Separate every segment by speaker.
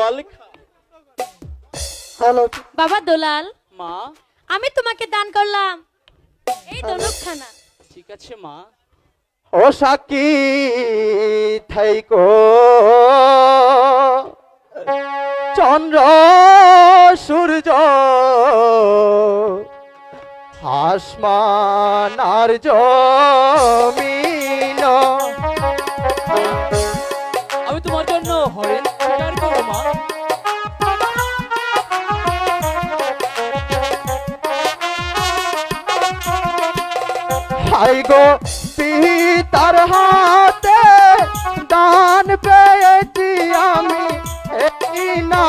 Speaker 1: দোয়াল
Speaker 2: hello.
Speaker 3: বাবা দোলাল।
Speaker 1: মা।
Speaker 3: আমি তোমাকে দান করলাম। এই দোলকখানা।
Speaker 1: ঠিক আছে মা।
Speaker 2: ও সাকি থাইকো চন্দ্র সূর্য আসমান আর জমিন হাই গো পিতার হাতে দান পেয়েছি আমি। এই না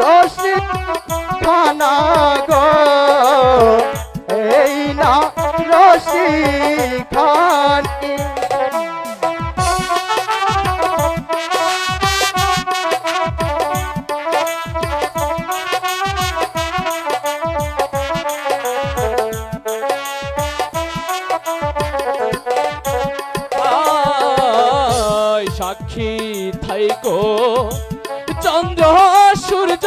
Speaker 2: রসি খানা
Speaker 1: সাক্ষী থাইকো। চন্দ্র সূর্য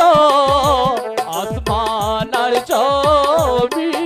Speaker 1: আসমান জমিন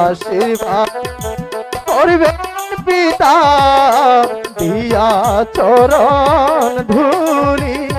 Speaker 2: আশীর্বাদ করবে পিতা দিয়া চরণ ধুলি।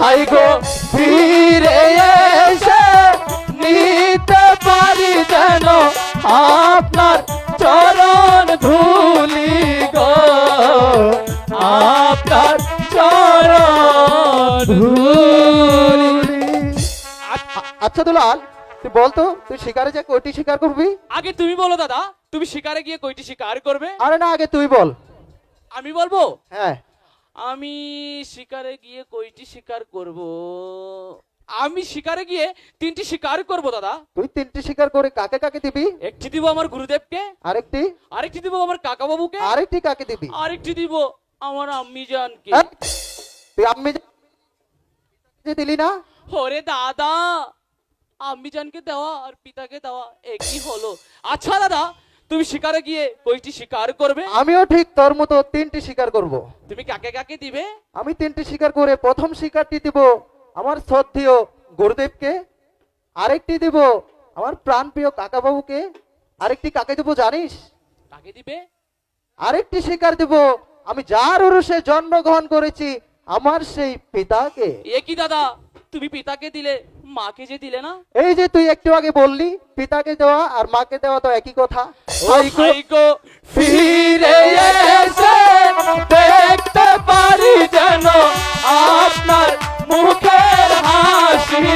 Speaker 2: হাই গো ফিরে এসে নিতে পারি যেন আপনার চরণ ধুলি গো। আপনার চরণ ধুলি। আচ্ছা দুলাল তুই বলতো তুই শিকারে যে কয়টি শিকার করবি?
Speaker 1: আগে তুমি বলো দাদা তুমি শিকারে গিয়ে কয়টি শিকার করবে?
Speaker 2: আরে না আগে তুই বল।
Speaker 1: আমি বলব?
Speaker 2: হ্যাঁ।
Speaker 1: আমি শিকারে গিয়ে কয়টি শিকার করব? আমি শিকারে গিয়ে তিনটি শিকার করব দাদা।
Speaker 2: তুই তিনটি শিকার করে কাকে কাকে দিবি?
Speaker 1: একটি দিব আমার গুরুদেবকে।
Speaker 2: আরেকটি?
Speaker 1: আরেকটি দিব আমার কাকা বাবুকে
Speaker 2: আরেকটি কাকে দিবি?
Speaker 1: আরেকটি দিব আমার আম্মি জানকে
Speaker 2: হ্যাঁ? তুই আম্মি যে দিলি না?
Speaker 1: ওরে দাদা আম্মি জানকে দেওয়া আর পিতাকে দেওয়া একই হলো। আচ্ছা দাদা তুমি শিকারে গিয়ে কয়টি শিকার করবে?
Speaker 2: আমিও ঠিক তোর মতো তিনটি শিকার করব।
Speaker 1: তুমি কাকে কাকে দিবে?
Speaker 2: আমি তিনটি শিকার করে প্রথম শিকারটি দিব আমার শ্রদ্ধেয় গুরুদেবকে আরেকটি দিব আমার প্রাণপ্রিয় কাকা বাবুকে আরেকটি কাকে দেবো জানিস?
Speaker 1: কাকে দিবে?
Speaker 2: আরেকটি শিকার দিব আমি যার উরুষে জন্মগ্রহণ করেছি আমার সেই পিতাকে।
Speaker 1: এ কি দাদা তুমি পিতাকে দিলে মাকে যে দিলে না?
Speaker 2: এই যে তুই একটু আগে বললি পিতাকে দেওয়া আর মাকে দেওয়া তো একই কথা।
Speaker 1: সাইকো
Speaker 2: ফিরে এসে দেখতে পারি যেন আপনার মুখের হাসি।